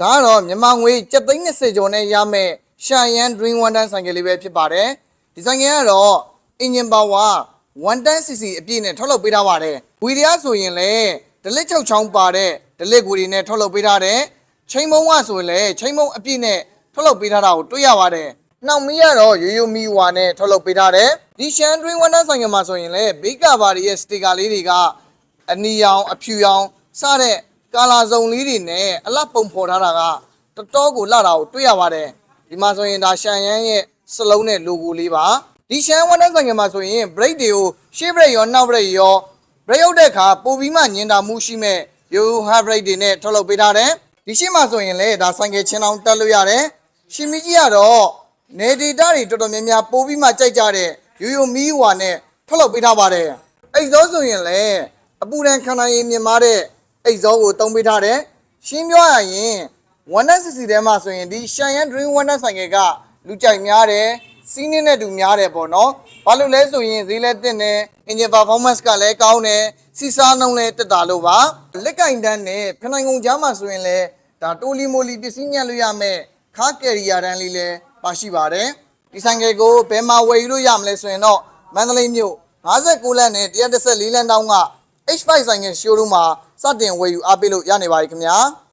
ဒါကတော့မြန်မာငွေ730ကျော်နဲ့ရမယ်ရှာယန် Dream One Tan ဆိုင်ကယ်လေးပဲဖြစ်ပါတယ်ဒီဆိုင်ကယ်ကတော့ engine power 110cc အပြည့်နဲ့ထုတ်လုပ်ပေးထားပါတယ်ဝီရီယာဆိုရင်လည်းဒလစ်ချုပ်ချောင်းပါတဲ့ဒလစ်ဂူတွေနဲ့ထုတ်လုပ်ပေးထားတယ်ချိန်မုံကဆိုရင်လည်းချိန်မုံအပြည့်နဲ့ထုတ်လုပ်ပေးထားတာကိုတွေ့ရပါတယ်နောက်မီးကတော့ရိုးရိုးမီးဝါနဲ့ထုတ်လုပ်ပေးထားတယ်ဒီရှန် Dream One Tan ဆိုင်ကယ်မှာဆိုရင်လည်းဘေးကာဘာတွေရဲ့စတီကာလေးတွေကအနီရောင်အဖြူရောင်စတဲ့ ကာလာစုံလေးတွေနဲ့အလှပုံဖော်ထားတာကတော်တော်ကိုလှတာကိုတွေ့ရပါတယ်ဒီမှာဆိုရင်ဒါရှန်ယန်းရဲ့စလုံးနဲ့ logo လေးပါဒီရှန်ဝန်တဲ့ဆိုင်ကမှာဆိုရင် brake တွေကိုရှေ့ brake ရောနောက် brake ရော brake ရောက်တဲ့အခါပိုပြီးမှညင်တာမှုရှိမဲ့ yo hard brake တွေနဲ့ထုတ်လုပ်ပေးထားတယ်ဒီရှေ့မှာဆိုရင်လည်းဒါဆိုင်ကချင်းအောင်တက်လို့ရတယ်ရှင်မီကြီးကတော့နေဒေတာတွေတော်တော်များများပိုပြီးမှကြိုက်ကြတဲ့ရိုးရိုးမီးဟွာနဲ့ထုတ်လုပ်ပေးထားပါတယ်အိတ်ဇောဆိုရင်လည်းအပူဒဏ်ခံနိုင်ရည်မြင်မာတဲ့ အိတ်ဇောကိုတုံးပေးထားတယ်။ရှင်းပြောရရင်1 cc ထဲမှာဆိုရင်ဒီ Cheyenne Dream 1ဆိုင်ကကလူကြိုက်များတယ်စီးနင်းတဲ့တူများတယ်ပေါ့နော်။ဘာလို့လဲဆိုရင်ဈေးလည်းတက်တယ် engine performance ကလည်းကောင်းတယ်စီစားနှုန်းလည်းတက်တာလို့ပါ။လက်ကင်တန်းနဲ့ဖနိုင်ကုန်ကြားမှာဆိုရင်လည်းဒါတိုလီမိုလီပစ္စည်းညံ့လို့ရမယ်ခါကယ်ရီယာတန်းလေးလည်းပါရှိပါတယ်။ဒီဆိုင်ကကိုဘယ်မှာဝယ်ယူလို့ရမလဲဆိုရင်တော့မန္တလေးမြို့59လမ်းနဲ့114လမ်းတောင်းက H5 ဆိုင်ငယ် showroom မှာစတင်ဝယ်ယူအားပေးလို့ရနေပါပြီခင်ဗျာ။